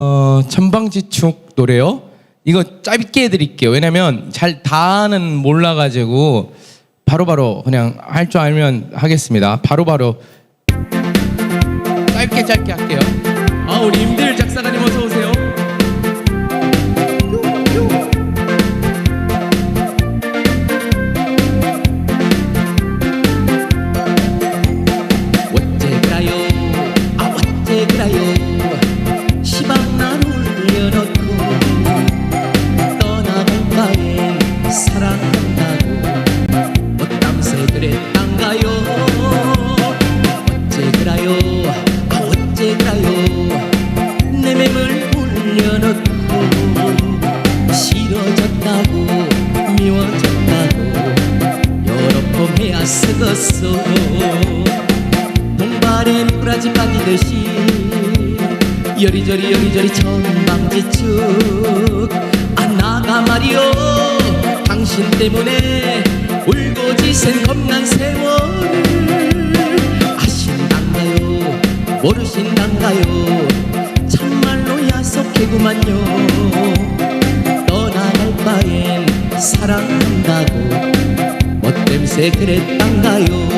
어, 천방지축 노래요. 이거 짧게 해드릴게요. 왜냐면 잘 다는 몰라가지고 바로바로 그냥 할 줄 알면 하겠습니다. 바로바로 짧게 짧게 할게요. 아 우리 임들 작사가님 어서 오세요. 어째 그라요 아 어째 그라요 어째 그라요? 아내 맴을 올려놓고 싫어졌다고 미워졌다고 여러 번 헤아쓰겠어 동발에 미꾸라지 빠지듯이 여리저리 여리저리 천방지축. 아 나가 말이요 당신 때문에 울고지센 겁난 세월 모르신단가요? 참말로 야속해구만요. 떠나갈 바엔 사랑한다고. 멋땜새 그랬단가요